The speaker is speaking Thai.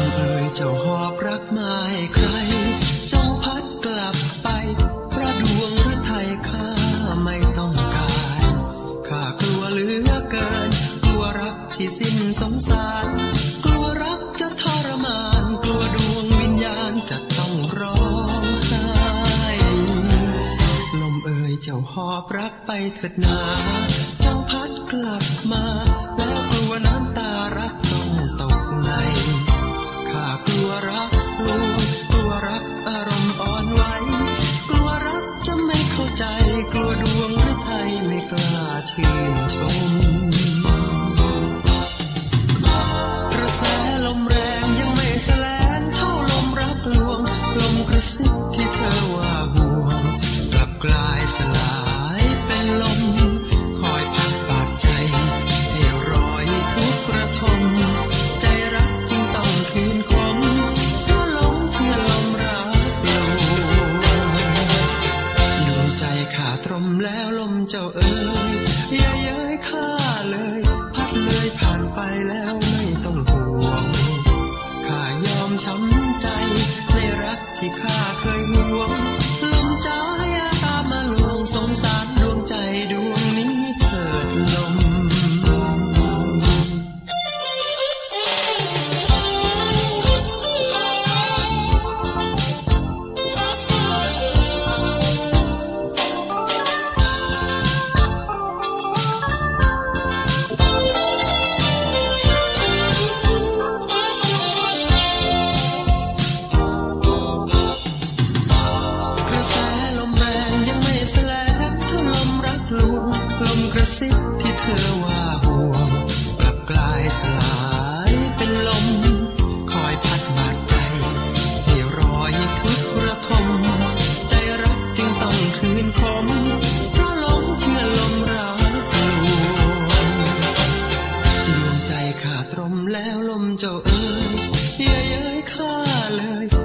มเอ่ยเจ้าหอบรักไม่ใคร จงพัดกลับไป พระดวงหรือไทยข้าไม่ต้องการข้ากลัวเหลือเกิน กลัวรักที่สิ้นสงสาร กลัวรักจะทรมาน กลัวดวงวิญญาณจะต้องร้องไห้ลมเอ่ยเจ้าหอบรักไปเถิดนาจงพัดกลับมาาชื่น ยอมช้ำใจ ในรักที่ข้าเคยห่วงลมใจตามมาลวงสงสาร เจ้าเอ๋ยอย่าเย้ยข้าเลย